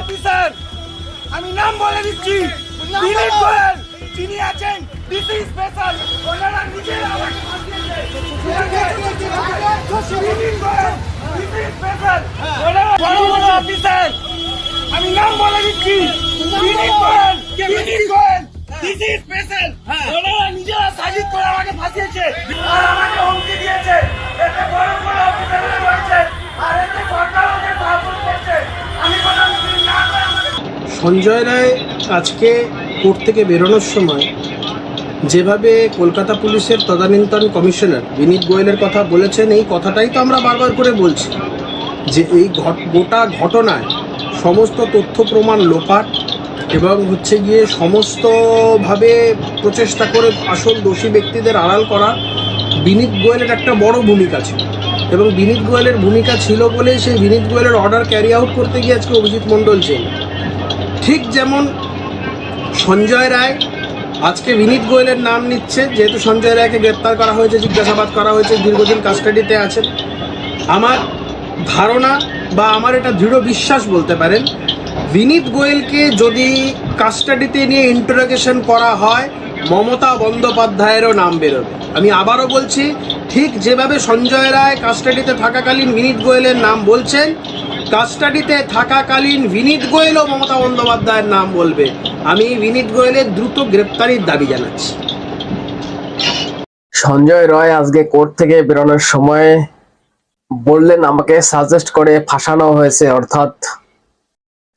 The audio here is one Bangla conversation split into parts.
অফিসার, আমি নাম বলে দিচ্ছি। দিলীপ গোয়েল, যিনি আছেন ডিসি স্পেশাল ওনারা নিজেরা আমি নাম বলে দিচ্ছি। দিলীপ গোয়েল দিলীপ গোয়েল ডিসি স্পেশাল ওনারা নিজেরা সাজিদ সঞ্জয় রায় আজকে কোর্ট থেকে বেরোনোর সময় যেভাবে কলকাতা পুলিশের তদানীন্তন কমিশনার বিনীত গোয়েলের কথা বলেছেন, এই কথাটাই তো আমরা বারবার করে বলছি যে এই গোটা ঘটনায় সমস্ত তথ্য প্রমাণ লোপাট এবং হচ্ছে গিয়ে সমস্তভাবে প্রচেষ্টা করে আসল দোষী ব্যক্তিদের আড়াল করা বিনীত গোয়েলের একটা বড় ভূমিকা ছিল। এবং বিনীত গোয়েলের ভূমিকা ছিল বলেই সেই বিনীত গোয়েলের অর্ডার ক্যারি আউট করতে গিয়ে আজকে অভিজিৎ মণ্ডল জেল। ঠিক যেমন সঞ্জয় রায়, আজকে বিনীত গোয়েলের নাম নিচ্ছে, যেহেতু সঞ্জয় রায়কে গ্রেপ্তার করা হয়েছে, জিজ্ঞাসাবাদ করা হয়েছে, দীর্ঘদিন কাস্টাডিতে আছেন। আমার ধারণা বা আমার এটা দৃঢ় বিশ্বাস বলতে পারেন, বিনীত গোয়েলকে যদি কাস্টাডিতে নিয়ে ইন্টারোগেশন করা হয়, মমতা বন্দ্যোপাধ্যায়েরও নাম বেরোবে। আমি আবারও বলছি, ঠিক যেভাবে সঞ্জয় রায় কাস্টাডিতে থাকাকালীন বিনীত গোয়েলের নাম বলছেন কাস্টাডিতে থাকাকালীন বিনীত গোয়েলও মমতা বন্দ্যোপাধ্যায়ের নাম বলবে। আমি বিনীত গোয়েলের দ্রুত গ্রেপ্তারির দাবি জানাচ্ছি। সঞ্জয় রয় আজকে কোর্ট থেকে বেরোনোর সময় বললেন, আমাকে সাজেস্ট করে ফাঁসানো হয়েছে। অর্থাৎ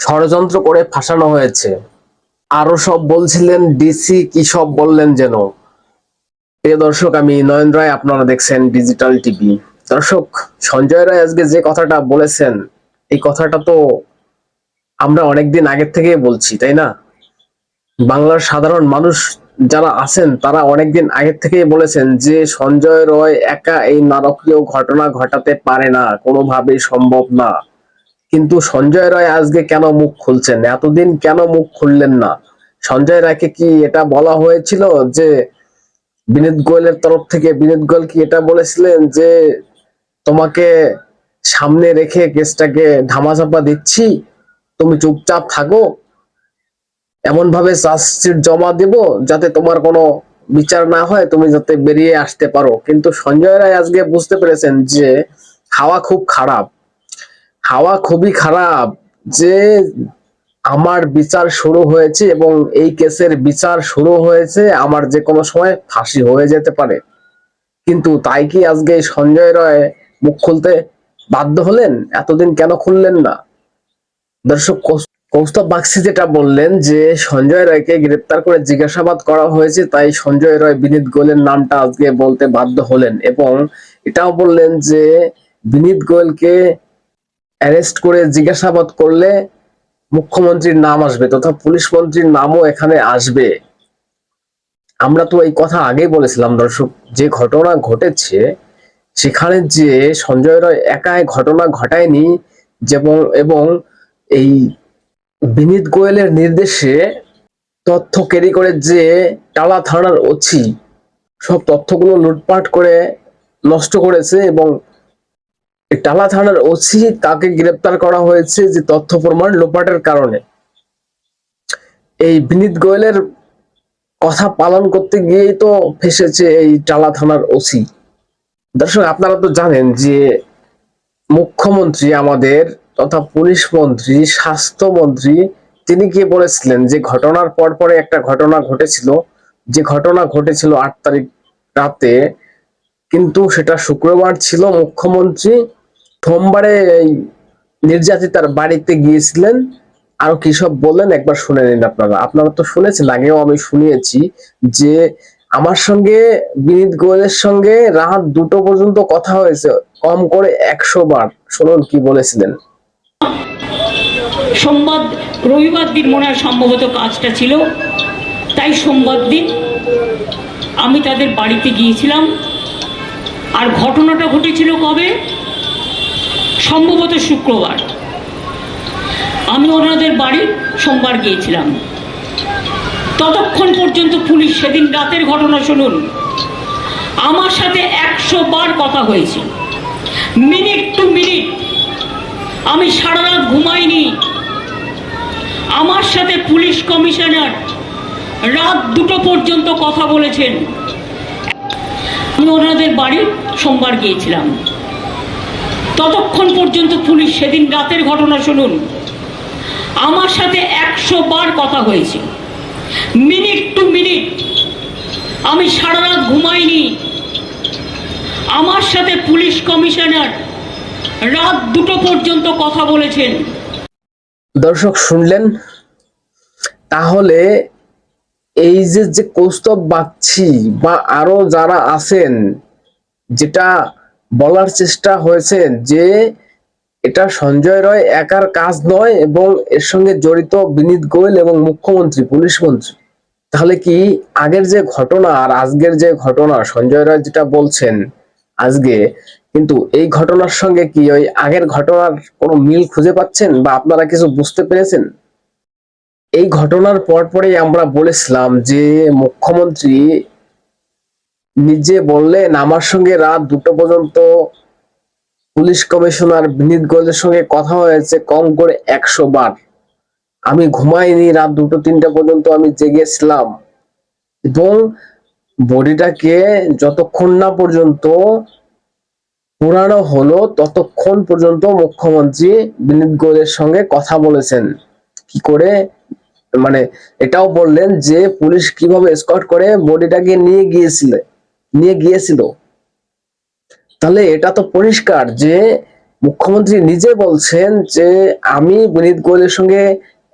ষড়যন্ত্র করে ফাঁসানো হয়েছে। আরও সব বলছিলেন, ডিসি কি সব বললেন যেন? প্রিয় দর্শক, আমি নয়ন রায়, আপনারা দেখছেন ডিজিটাল টিভি। দর্শক, সঞ্জয় রায় আজকে যে কথাটা বলেছেন এই কথাটা তো আমরা অনেকদিন আগের থেকেই বলছি, তাই না? বাংলার সাধারণ মানুষ যারা আছেন, তারা অনেকদিন আগের থেকেই বলেছেন যে সঞ্জয় রয় একা এই নারকীয় ঘটনা ঘটাতে পারে না, কোনোভাবেই সম্ভব না। কিন্তু সঞ্জয় রায় আজকে কেন মুখ খুলছেন? এতদিন কেন মুখ খুললেন না? সঞ্জয় রায়কে কি এটা বলা হয়েছিল যে বিনীত গোয়েলের তরফ থেকে? বিনীত গোয়েল কি এটা বলেছিলেন যে তোমাকে সামনে রেখে কেসটাকে ধামাচাপা দিচ্ছি, তুমি চুপচাপ থাকো। এমন ভাবে চার্জশিট জমা দেব যাতে তোমার কোনো বিচার না হয়, তুমি যাতে বেরিয়ে আসতে পারো। কিন্তু সঞ্জয় রায় আজকে বুঝতে পেরেছেন যে হাওয়া খুব খারাপ। হাওয়া খুবই খারাপ যে আমার বিচার শুরু হয়েছে এবং এই কেসের বিচার শুরু হয়েছে, আমার যে কোনো সময় ফাঁসি হয়ে যেতে পারে। কিন্তু তাই কি আজকে সঞ্জয় রায় মুখ খুলতে বাধ্য হলেন? এতদিন কেন খুললেন না? দর্শক কৌস্তব বাগচি যেটা বললেন যে, সঞ্জয় রায়কে গ্রেপ্তার করে জিজ্ঞাসাবাদ করা হয়েছে, তাই সঞ্জয় রায় বিনীত গোয়েলের নামটা আজকে বলতে বাধ্য হলেন এবং এটাও বললেন যে, বিনীত গোয়েলকে অ্যারেস্ট করে জিজ্ঞাসাবাদ করলে মুখ্যমন্ত্রীর নাম আসবে তথা পুলিশ মন্ত্রীর নামও এখানে আসবে। আমরা তো এই কথা আগেই বলেছিলাম দর্শক, যে ঘটনা ঘটেছে সেখানে যে সঞ্জয় রায় একাই ঘটনা ঘটায়নি যেমন, এবং এই বিনীত গোয়েলের নির্দেশে তথ্য ক্যারি করে যে টালা থানার ওছি সব তথ্যগুলো লুটপাট করে নষ্ট করেছে এবং টালা থানার ওসি তাকে গ্রেপ্তার করা হয়েছে যে তথ্য প্রমাণ লোপাটের কারণে। এই বিনীত গোয়েলের কথা পালন করতে গিয়েই তো ফেসেছে এই টালা থানার ওসি দর্শক, আপনারা তো জানেন যে মুখ্যমন্ত্রী আমাদের তথা পুলিশ মন্ত্রী স্বাস্থ্যমন্ত্রী তিনি কি বলেছিলেন যে ঘটনার পর পরে একটা ঘটনা ঘটেছিল। যে ঘটনা ঘটেছিল আট তারিখ রাতে, কিন্তু সেটা শুক্রবার ছিল। মুখ্যমন্ত্রী সোমবারে এই নির্যাতিতার বাড়িতে গিয়েছিলেন। আরও কি সব বললেন, একবার শুনে নিন আপনারা। আপনারা তো শুনেছেন, আগেও আমি শুনিয়েছি যে আমার সঙ্গে, বিনীত গোয়েলের সঙ্গে রাত দুটো পর্যন্ত কথা হয়েছে, কম করে একশো বার। শুনুন কি বলেছিলেন। সোমবার রবিবার দিন মনে হয় সম্ভবত কাজটা ছিল। তাই সোমবার দিন আমি তাদের বাড়িতে গিয়েছিলাম। আর ঘটনাটা ঘটেছিল কবে? সম্ভবত শুক্রবার। আমি ওনাদের বাড়ি সোমবার গিয়েছিলাম। ততক্ষণ পর্যন্ত পুলিশ সেদিন রাতের ঘটনা শুনুন। আমার সাথে একশো বার কথা হয়েছে। মিনিট টু মিনিট আমি সারা রাত ঘুমাইনি। আমার সাথে পুলিশ কমিশনার রাত দুটো পর্যন্ত কথা বলেছেন। আমি ওনাদের বাড়ি সোমবার গিয়েছিলাম। ততক্ষণ পর্যন্ত পুলিশ সেদিন রাতের ঘটনা শুনুন। আমার সাথে একশো বার কথা হয়েছে। মিনিট টু মিনিট আমি সারা রাত ঘুমাইনি। আমার সাথে পুলিশ কমিশনার রাত দুটো পর্যন্ত কথা বলেছেন। দর্শক, শুনলেন? তাহলে এই যে যে কৌস্তব বাগছি বা আরও যারা আছেন, যেটা বলার চেষ্টা হয়েছে যে এটা সঞ্জয় রয় একার কাজ নয় এবং এর সঙ্গে জড়িত বিনীত গোয়েল এবং মুখ্যমন্ত্রী, পুলিশ মন্ত্রী। তাহলে কি আগের যে ঘটনা আর আজকের যে ঘটনা, সঞ্জয় রায় যেটা বলছেন আজকে, কিন্তু এই ঘটনার সঙ্গে কি ওই আগের ঘটনার কোনো মিল খুঁজে পাচ্ছেন বা আপনারা কিছু বুঝতে পেরেছেন? এই ঘটনার পরপরই আমরা বলেছিলাম যে মুখ্যমন্ত্রী নিজে বললেন, আমার সঙ্গে রাত দুটো পর্যন্ত পুলিশ কমিশনার বিনীত গোয়েলের সঙ্গে কথা হয়েছে কম করে একশো বার। আমি ঘুমাইনি রাত দুটো, তিনটা পর্যন্ত আমি জেগেছিলাম। এবং বডিটাকে যতক্ষণ না পর্যন্ত পুরানো হলো, ততক্ষণ পর্যন্ত মুখ্যমন্ত্রী বিনীত গোয়েলের সঙ্গে কথা বলেছেন। কি করে? মানে এটাও বললেন যে, পুলিশ কীভাবে স্কট করে বডিটাকে নিয়ে গিয়েছিল নিয়ে গিয়েছিল। তাহলে এটা তো পরিষ্কার যে, মুখ্যমন্ত্রী নিজে বলছেন যে, আমি বিনীত গোয়েলের সঙ্গে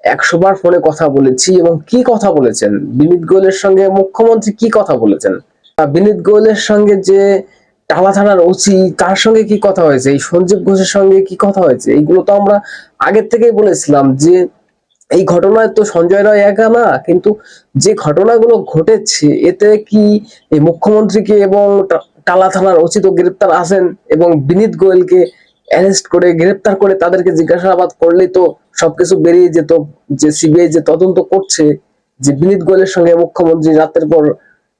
একশো বার ফোনে কথা বলেছি এবং কি কথা বলেছেন? বিনীত গোয়েলের সঙ্গে মুখ্যমন্ত্রী কি কথা বলেছেন? বিনীত গোয়েলের সঙ্গে যে টালা থানার ওসি, তার সঙ্গে কি কথা হয়েছে? এই সঞ্জীব ঘোষের সঙ্গে কি কথা হয়েছে? এইগুলো তো আমরা আগের থেকেই বলেছিলাম যে এই ঘটনায় তো সঞ্জয় রায় একা না, কিন্তু যে ঘটনাগুলো ঘটেছে, এতে কি এই মুখ্যমন্ত্রীকে এবং টালা থানার ওসি তো গ্রেপ্তার আছেন এবং বিনীত গোয়েলকে অ্যারেস্ট করে, গ্রেপ্তার করে তাদেরকে জিজ্ঞাসাবাদ করলেই তো সবকিছু বেরিয়ে যেত, যে সিবিআই যে তদন্ত করছে, যে বিনীত গোয়েলের সঙ্গে মুখ্যমন্ত্রী রাতের পর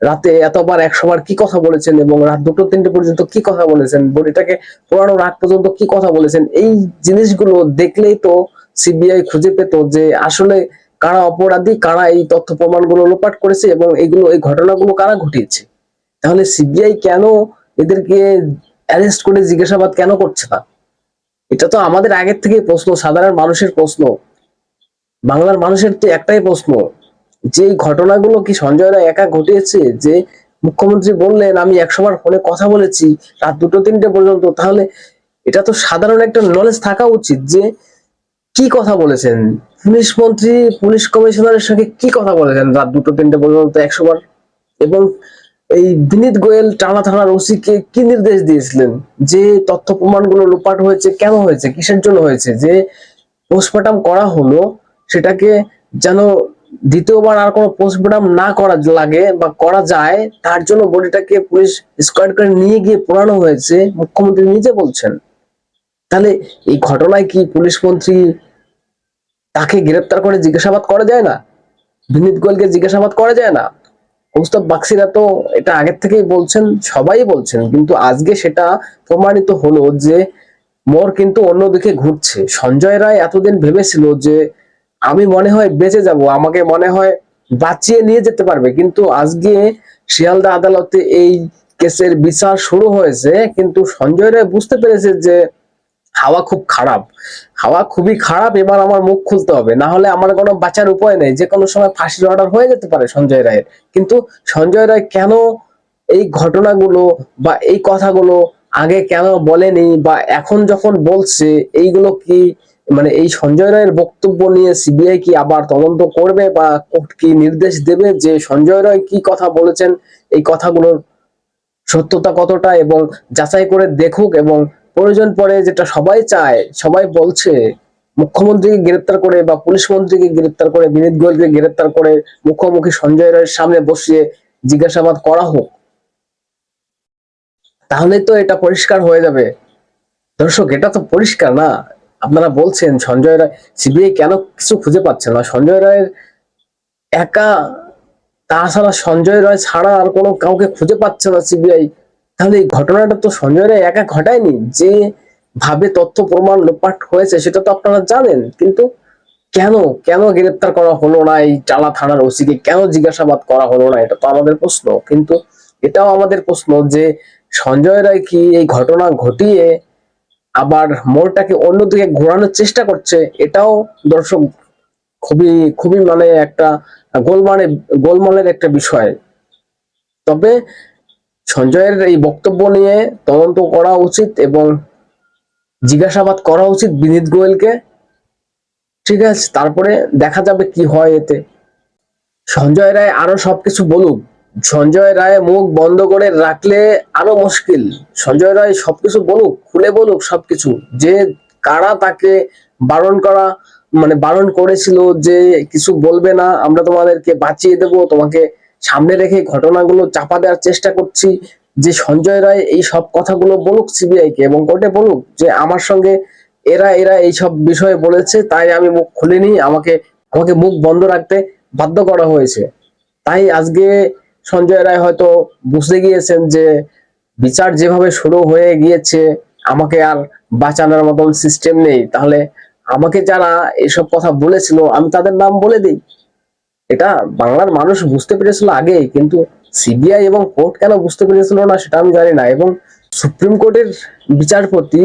রাতে এতবার একশো বার কি কথা বলেছেন এবং রাত দুটো তিনটে পর্যন্ত কি কথা বলেছেন, বডিটাকে পোড়ানোর রাত পর্যন্ত কি কথা বলেছেন, এই জিনিসগুলো দেখলেই তো সিবিআই খুঁজে পেত যে আসলে কারা অপরাধী, কারা এই তথ্য প্রমাণগুলো লোপাট করেছে এবং এইগুলো এই ঘটনাগুলো কারা ঘটিয়েছে। তাহলে সিবিআই কেন এদেরকে অ্যারেস্ট করে জিজ্ঞাসাবাদ কেন করছে না? এটা তো আমাদের আগের থেকে প্রশ্ন, সাধারণ মানুষের প্রশ্ন। বাংলার মানুষের তো একটাই প্রশ্ন, যে ঘটনাগুলো কি সঞ্জয় রায় একা ঘটিয়েছে? যে মুখ্যমন্ত্রী বললেন, আমি একশো বার ফোনে কথা বলেছি, রাত দুটো তিনটে পর্যন্ত। তাহলে এটা তো সাধারণ একটা নলেজ থাকা উচিত যে কি কথা বলেছেন? পুলিশ মন্ত্রী, পুলিশ কমিশনারের সঙ্গে কি কথা বলেছেন রাত দুটো তিনটে পর্যন্ত একশো বার এবং এই বিনীত গোয়েল টানা থানার ওসিকে কি নির্দেশ দিয়েছিলেন? যে তথ্য প্রমাণগুলো লোপাট হয়েছে, কেন হয়েছে, কিসের জন্য হয়েছে? যে পোস্টমর্টম করা হলো, সেটাকে যেন দ্বিতীয়বার আর কোনো পোস্টমর্টম না করা লাগে বা করা যায়, তার জন্য বডিটাকে পুলিশ স্কোয়াড করে নিয়ে গিয়ে পোড়ানো হয়েছে, মুখ্যমন্ত্রী নিজে বলছেন। তাহলে এই ঘটনায় কি পুলিশ মন্ত্রী তাকে গ্রেপ্তার করে জিজ্ঞাসাবাদ করা যায় না? বিনীত গোয়েলকে জিজ্ঞাসাবাদ করা যায় না? কৌস্তব বাক্সিরা তো এটা আগের থেকেই বলছেন, সবাই বলছেন, কিন্তু আজকে সেটা প্রমাণিত হলো যে মোর কিন্তু অন্যদিকে ঘুরছে। সঞ্জয় রায় এতদিন ভেবেছিল যে আমি মনে হয় বেঁচে যাব, আমাকে মনে হয় বাঁচিয়ে নিয়ে যেতে পারবে, কিন্তু আজকে শিয়ালদা আদালতে এই কেসের বিচার শুরু হয়েছে, কিন্তু সঞ্জয় রায় বুঝতে পেরেছে যে হাওয়া খুব খারাপ। হাওয়া খুবই খারাপ, এবার আমার মুখ খুলতে হবে। না হলে আমার কোনো বাঁচার উপায় নেই। যে কোনো সময় ফাঁসির অর্ডার হয়ে যেতে পারে সঞ্জয় রায়ের। কিন্তু সঞ্জয় রায় কেন এই ঘটনাগুলো বা এই কথাগুলো আগে কেন বলেনি বা এখন যখন বলছে, এইগুলো কি মানে এই সঞ্জয় রায়ের বক্তব্য নিয়ে সিবিআই কি আবার তদন্ত করবে বা কোর্ট কি নির্দেশ দেবে যে সঞ্জয় রায় কি কথা বলেছেন, এই কথাগুলোর সত্যতা কতটা এবং যাচাই করে দেখুক এবং প্রয়োজন পড়ে যেটা সবাই চায়, সবাই বলছে, মুখ্যমন্ত্রীকে গ্রেপ্তার করে বা পুলিশ মন্ত্রীকে গ্রেপ্তার করে, বিনীত গোয়েলকে গ্রেপ্তার করে মুখোমুখি সঞ্জয় রায়ের সামনে বসিয়ে জিজ্ঞাসাবাদ করা হোক। তাহলে তো এটা পরিষ্কার হয়ে যাবে। দর্শক, এটা তো পরিষ্কার না। আপনারা বলছেন সঞ্জয় রায়, সিবিআই কেন কিছু খুঁজে পাচ্ছে না? সঞ্জয় রায়ের একা, তাছাড়া সঞ্জয় রায় ছাড়া আর কোনো কাউকে খুঁজে পাচ্ছে না সিবিআই। তাহলে এই ঘটনাটা তো সঞ্জয় একা ঘটায়নি, যে ভাবে তথ্য প্রমাণ লোপাট হয়েছে সেটা তো আপনারা জানেন, কিন্তু কেন কেন গ্রেপ্তার করা হলো না? এই টালা থানার ওসিকে কেন জিজ্ঞাসাবাদ করা হলো না? এটা তো আমাদের প্রশ্ন, কিন্তু এটাও আমাদের প্রশ্ন যে সঞ্জয় রায় কি এই ঘটনা ঘটিয়ে আবার মোড়টাকে অন্যদিকে ঘোরানোর চেষ্টা করছে? এটাও দর্শক খুবই খুবই মানে একটা গোলমালে, গোলমালের একটা বিষয়। তবে সঞ্জয়ের এই বক্তব্য নিয়ে তদন্ত করা উচিত এবং জিজ্ঞাসাবাদ করা উচিত বিনীত গোয়েলকে। ঠিক আছে, তারপরে দেখা যাবে কি হয় এতে। সঞ্জয় রায় আরও সবকিছু বলুক। সঞ্জয় রায় মুখ বন্ধ করে রাখলে আরও মুশকিল। সঞ্জয় রায় সবকিছু বলুক, খুলে বলুক সবকিছু। যে কারা তাকে বারণ করা মানে বারণ করেছিল যে কিছু বলবে না, আমরা তোমাদেরকে বাঁচিয়ে দেব, তোমাকে সামনে রেখে ঘটনাগুলো চাপা দেওয়ার চেষ্টা করছি, যে সঞ্জয় রায় এই সব কথাগুলো বলুক সিবিআই কে এবং কোর্টে বলুক যে আমার সঙ্গে এরা এরা এই সব বিষয়ে বলেছে, তাই আমি মুখ খুলিনি, আমাকে আমাকে মুখ বন্ধ রাখতে বাধ্য করা হয়েছে। তাই আজকে সঞ্জয় রায় হয়তো বুঝতে গিয়েছেন যে বিচার যেভাবে শুরু হয়ে গিয়েছে, আমাকে আর বাঁচানোর মতন সিস্টেম নেই। তাহলে আমাকে যারা এসব কথা বলেছিল, আমি তাদের নাম বলে দিই। এটা বাংলার মানুষ বুঝতে পেরেছিল আগে কিন্তু সিবিআই এবং কোর্ট কেন বুঝতে পেরেছিল না সেটা আমি জানি না। এবং সুপ্রিম কোর্টের বিচারপতি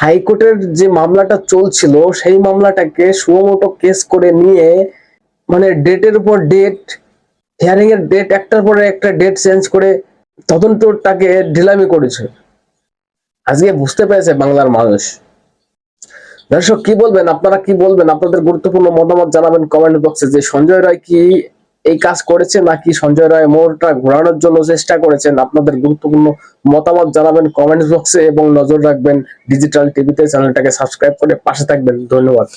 হাইকোর্টের যে মামলাটা চলছিল, সেই মামলাটাকে সুমোটো কেস করে নিয়ে মানে ডেটের উপর ডেট হিয়ারিং এর ডেট একটার পরে একটা ডেট চেঞ্জ করে তদন্তটাকে ঢিলামি করেছে। আজকে বুঝতে পেরেছে বাংলার মানুষ। দর্শক, কি বলবেন? আপনারা কি বলবেন? আপনাদের গুরুত্বপূর্ণ মতামত জানাবেন কমেন্ট বক্সে যে সঞ্জয় রায় কি এই কাজ করেছে নাকি সঞ্জয় রায় মোড়টা ঘোরানোর জন্য চেষ্টা করেছেন? আপনাদের গুরুত্বপূর্ণ মতামত জানাবেন কমেন্ট বক্সে এবং নজর রাখবেন ডিজিটাল টিভিতে চ্যানেলটাকে সাবস্ক্রাইব করে পাশে থাকবেন। ধন্যবাদ।